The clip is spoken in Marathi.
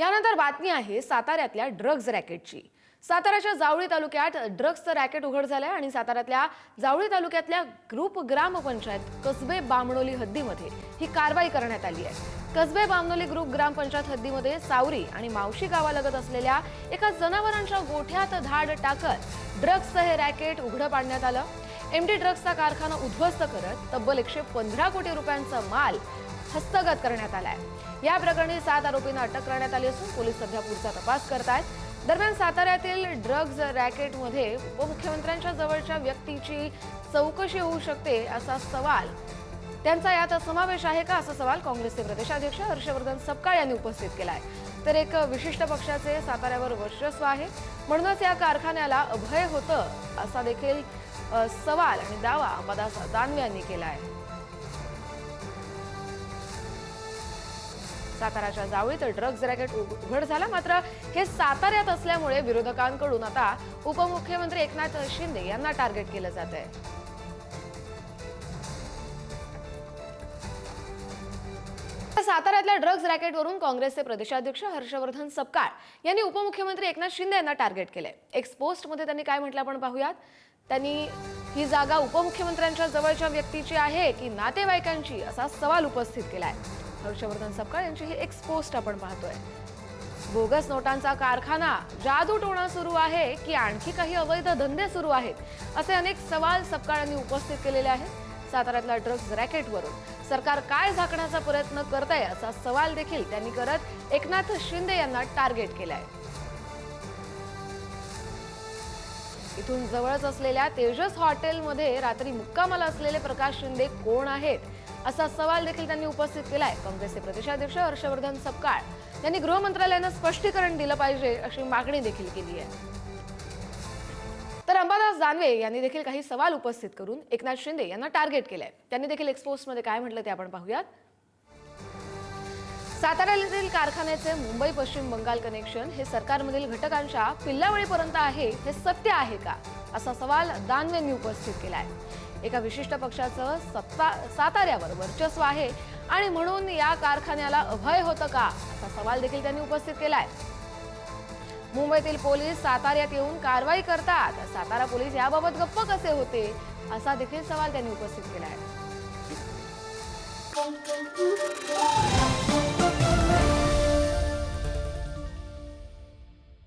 यानंतर बातमी आहे साताऱ्यातल्या ड्रग्ज रॅकेटची. साताऱ्याच्या जावळी तालुक्यात ड्रग्जचं रॅकेट उघड झालंय आणि साताऱ्यातल्या जावळी तालुक्यातल्या ग्रुप ग्रामपंचायत कसबे बामणोली हद्दीमध्ये ही कारवाई करण्यात आली आहे. कसबे बामणोली ग्रुप ग्रामपंचायत हद्दीमध्ये सावरी आणि मावशी गावालगत असलेल्या एका जनावरांच्या गोठ्यात धाड टाकत ड्रग्जचं हे रॅकेट उघडं पाडण्यात आलं. एमडी ड्रग्जचा कारखाना उद्ध्वस्त करत तब्बल एकशे पंधरा कोटी रुपयांचा माल हस्तगत करण्यात आला आहे या प्रकरणी सात आरोपींना अटक करण्यात आली असून पोलीस सध्या पुढचा तपास करत आहेत दरम्यान साताऱ्यातील ड्रग्ज रॅकेटमध्ये उपमुख्यमंत्र्यांच्या जवळच्या व्यक्तीची चौकशी होऊ शकते असा सवाल. त्यांचा यात समावेश आहे का असा सवाल काँग्रेसचे प्रदेशाध्यक्ष हर्षवर्धन सपकाळ यांनी उपस्थित केला आहे तर एक विशिष्ट पक्षाचे साताऱ्यावर वर्चस्व आहे. म्हणूनच या कारखान्याला अभय होतं असा देखील सवाल आणि दावा अंबादास दानवे यांनी केला आहे साताराच्या जावळीत ड्रग्ज रॅकेट उघड झाला. मात्र हे साताऱ्यात असल्यामुळे विरोधकांकडून आता उपमुख्यमंत्री एकनाथ शिंदे यांना टार्गेट केलं जात आहे. साताऱ्यातल्या ड्रग्ज रॅकेटवरून काँग्रेसचे प्रदेशाध्यक्ष हर्षवर्धन सपकाळ यांनी उपमुख्यमंत्री एकनाथ शिंदे यांना टार्गेट केले एक्स पोस्टमध्ये त्यांनी काय म्हटलं आपण पाहूयात? त्यांनी ही जागा उपमुख्यमंत्र्यांच्या जवळच्या व्यक्तीची आहे की नातेवाईकांची असा सवाल उपस्थित केलाय. हर्षवर्धन सपकाळ यांची ही एक पोस्ट आपण पाहतोय. बोगस नोटांचा कारखाना जादू टोणा सुरू आहे की आणखी काही अवैध धंदे सुरू आहेत? असे अनेक सवाल सपकाळांनी उपस्थित केलेले आहेत. साताऱ्यातल्या ड्रग्ज रॅकेटवरून सरकार काय झाकण्याचा प्रयत्न करत आहे असा सवाल देखील त्यांनी करत एकनाथ शिंदे यांना टार्गेट केलाय. इथून जवळच असलेल्या तेजस हॉटेलमध्ये रात्री मुक्कामाला असलेले प्रकाश शिंदे कोण आहेत? असा सवाल देखील त्यांनी उपस्थित केलाय. काँग्रेसचे प्रदेशाध्यक्ष हर्षवर्धन सपकाळ यांनी गृह मंत्रालयानं स्पष्टीकरण दिलं पाहिजे अशी मागणी देखील केली आहे. तर अंबादास दानवे यांनी देखील काही सवाल उपस्थित करून एकनाथ शिंदे यांना टार्गेट केलंय. त्यांनी देखील एक्सपोजमध्ये काय म्हटलं ते आपण पाहूयात. साताऱ्यातील कारखान्याचे मुंबई पश्चिम बंगाल कनेक्शन हे सरकारमधील घटकांच्या पिल्लावळीपर्यंत आहे हे सत्य आहे का? असा सवाल दानवेंनी उपस्थित केलाय. एका विशिष्ट पक्षाचं सत्ता साताऱ्यावर वर्चस्व आहे. आणि म्हणून या कारखान्याला अभय होतं का? असा सवाल देखील त्यांनी उपस्थित केलाय. मुंबईतील पोलीस साताऱ्यात येऊन कारवाई करतात. सातारा पोलीस याबाबत गप्प कसे होते? असा देखील सवाल त्यांनी उपस्थित केला आहे